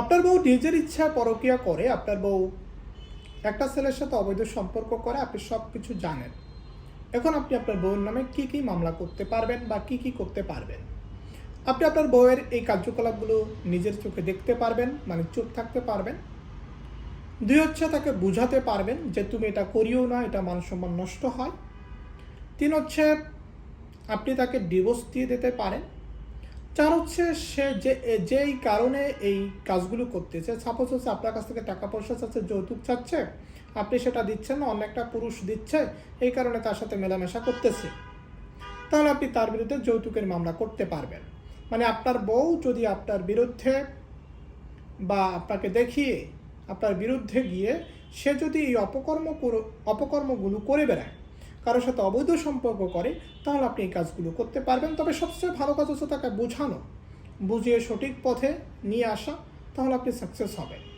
আপনার বউ নিজের ইচ্ছা পরকিয়া করে, আপনার বউ একটা ছেলের সাথে অবৈধ সম্পর্ক করে, আপনি সব কিছু জানেন। এখন আপনি আপনার বউয়ের নামে কি কি মামলা করতে পারবেন বা কি কি করতে পারবেন? আপনি আপনার বউয়ের এই কার্যকলাপগুলো নিজের চোখে দেখতে পারবেন মানে চুপ থাকতে পারবেন। দুই হচ্ছে তাকে বুঝাতে পারবেন যে তুমি এটা করিও না, এটা মান সম্মান নষ্ট হয়। তিন হচ্ছে আপনি তাকে ডিভোর্স দিয়ে দিতে পারেন। চার হচ্ছে সে যে, যেই কারণে এই কাজগুলো করতেছে। সাপোজ হচ্ছে আপনার কাছ থেকে টাকা পয়সা চাচ্ছে, যৌতুক চাচ্ছে, আপনি সেটা দিচ্ছেন না, অন্য একটা পুরুষ দিচ্ছে, এই কারণে তার সাথে মেলামেশা করতেছে। তাহলে আপনি তার বিরুদ্ধে যৌতুকের মামলা করতে পারবেন। মানে আপনার বউ যদি আপনার বিরুদ্ধে বা আপনাকে দেখিয়ে, আপনার বিরুদ্ধে গিয়ে সে যদি এই অপকর্ম অপকর্মগুলো করে বেড়ায় কারোর সাথে অবৈধ সম্পর্ক করে, তাহলে আপনি এই কাজগুলো করতে পারবেন। তবে সবচেয়ে ভালো কাজ হচ্ছে তাকে বোঝানো। বুঝিয়ে সঠিক পথে নিয়ে আসা, তাহলে আপনি সাকসেস হবেন।